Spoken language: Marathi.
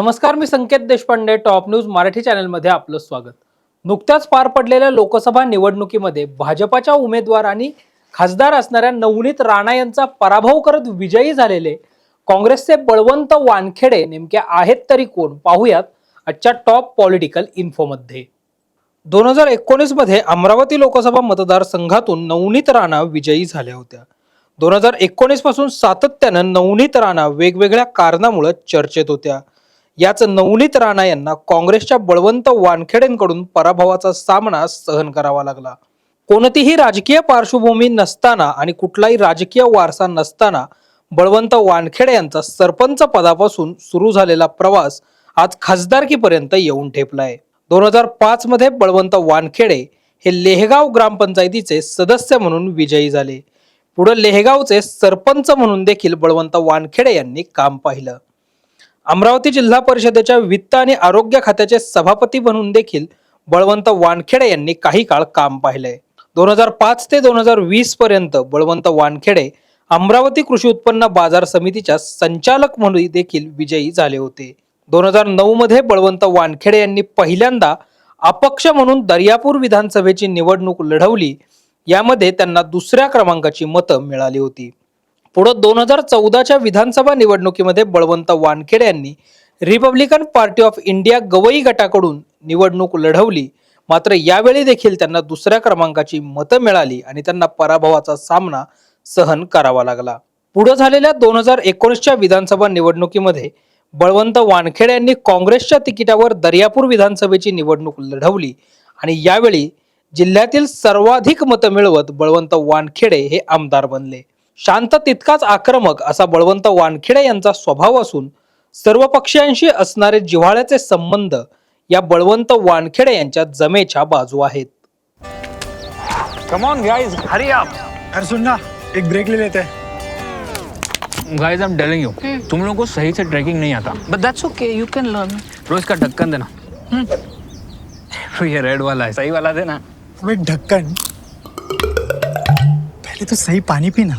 नमस्कार मी संकेत देशपांडे टॉप न्यूज मराठी चॅनलमध्ये आपलं स्वागत. नुकत्याच पार पडलेल्या लोकसभा निवडणुकीमध्ये भाजपाच्या उमेदवार आणि खासदार असणाऱ्या नवनीत राणा यांचा पराभव करत विजयी झालेले काँग्रेसचे बळवंत वानखेडे नेमके आहेत तरी कोण? पाहूयात आजच्या टॉप पॉलिटिकल इन्फोमध्ये. दोन हजार एकोणीसमध्ये अमरावती लोकसभा मतदारसंघातून नवनीत राणा विजयी झाल्या होत्या. दोन हजार एकोणीसपासून सातत्यानं नवनीत राणा वेगवेगळ्या कारणामुळे चर्चेत होत्या. याच नवनीत राणा यांना काँग्रेसच्या बळवंत वानखेडेंकडून पराभवाचा सामना सहन करावा लागला. कोणतीही राजकीय पार्श्वभूमी नसताना आणि कुठलाही राजकीय वारसा नसताना बळवंत वानखेडे यांचा सरपंच पदापासून सुरू झालेला प्रवास आज खासदारकीपर्यंत येऊन ठेपलाय. दोन हजार पाच मध्ये बळवंत वानखेडे हे लेहगाव ग्रामपंचायतीचे सदस्य म्हणून विजयी झाले. पुढे लेहगावचे सरपंच म्हणून देखील बळवंत वानखेडे यांनी काम पाहिलं. अमरावती जिल्हा परिषदेच्या वित्त आणि आरोग्य खात्याचे सभापती म्हणून देखील बळवंत वानखेडे यांनी काही काळ काम पाहिलंय दोन हजार पाच ते दोन हजार वीस पर्यंत बळवंत वानखेडे अमरावती कृषी उत्पन्न बाजार समितीच्या संचालक म्हणून देखील विजयी झाले होते. दोन हजार नऊ मध्ये बळवंत वानखेडे यांनी पहिल्यांदा अपक्ष म्हणून दर्यापूर विधानसभेची निवडणूक लढवली. यामध्ये त्यांना दुसऱ्या क्रमांकाची मतं मिळाली होती. पुढं दोन हजार चौदाच्या विधानसभा निवडणुकीमध्ये बळवंत वानखेडे यांनी Republican Party of India Gavai गटाकडून निवडणूक लढवली. मात्र यावेळी देखील त्यांना दुसऱ्या क्रमांकाची मतं मिळाली आणि त्यांना पराभवाचा सामना सहन करावा लागला. पुढे झालेल्या दोन हजार एकोणीसच्या विधानसभा निवडणुकीमध्ये बळवंत वानखेडे यांनी काँग्रेसच्या तिकिटावर दर्यापूर विधानसभेची निवडणूक लढवली आणि यावेळी जिल्ह्यातील सर्वाधिक मतं मिळवत बळवंत वानखेडे हे आमदार बनले. शांत तितकाच आक्रमक असा बळवंत वानखेडे यांचा स्वभाव असून सर्व पक्षीयांशी असणारे जिव्हाळ्याचे संबंध या बळवंत वानखेडे यांच्या जमेच्या बाजू आहेत. Come on guys hurry up अरे सुन ना एक ब्रेक ले लेते. हैं guys I am telling you तुम लोगों को सही से ट्रैकिंग नहीं आता. But that's okay, you can learn. रोज का ढक्कन देना. तो ये रेड वाला है. सही वाला देना. अबे ढक्कन पहले तो सही पानी पीना.